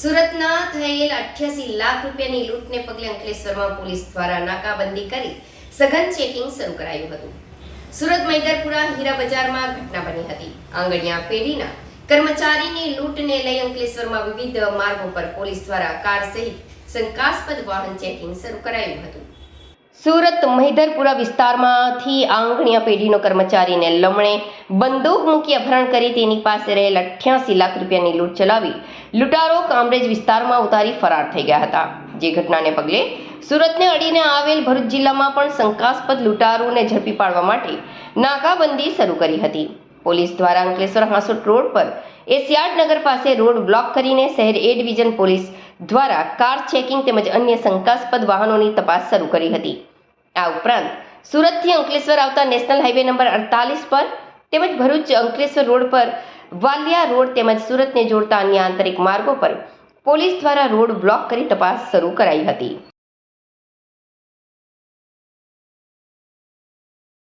સુરતના થયેલ અઠ્યાસી લાખ રૂપિયાની લૂંટને પગલે અંકલેશ્વરમાં પોલીસ દ્વારા નાકાબંધી કરી સઘન ચેકિંગ શરૂ કરાયું હતું. સુરત મૈદરપુરા હીરા બજારમાં ઘટના બની હતી. આંગણિયા પેઢીના કર્મચારીની લૂંટને લઈ અંકલેશ્વરમાં વિવિધ માર્ગો પર પોલીસ દ્વારા કાર સહિત શંકાસ્પદ વાહન ચેકિંગ શરૂ કરાયું હતું. સુરત મહિધરપુરા વિસ્તારમાંથી આંગણિયા પેઢીનો કર્મચારીને લમણે બંદૂક મૂકી અપહરણ કરી તેની પાસે રહેલ અઠ્યાસી લાખ રૂપિયાની લૂંટ ચલાવી. લૂંટારો કામરેજ વિસ્તારમાં ઉતારી ફરાર થઈ ગયા હતા. જે ઘટનાને પગલે સુરતને અડીને આવેલ ભરૂચ જિલ્લામાં પણ શંકાસ્પદ લૂંટારોને ઝડપી પાડવા માટે નાકાબંધી શરૂ કરી હતી. પોલીસ દ્વારા અંકલેશ્વર હાંસોટ રોડ પર એશિયાડ નગર પાસે રોડ બ્લોક કરીને શહેર એ ડિવિઝન પોલીસ દ્વારા કાર ચેકિંગ તેમજ અન્ય શંકાસ્પદ વાહનોની તપાસ શરૂ કરી હતી. આ ઉપરાંત, સુરતથી અંકલેશ્વર આવતા નેશનલ હાઈવે નંબર અડતાલીસ પર તેમજ ભરૂચ અંકલેશ્વર રોડ પર વાલિયા રોડ તેમજ સુરતને જોડતા અન્ય આંતરિક માર્ગો પર પોલીસ દ્વારા રોડ બ્લોક કરી તપાસ શરૂ કરાઈ હતી.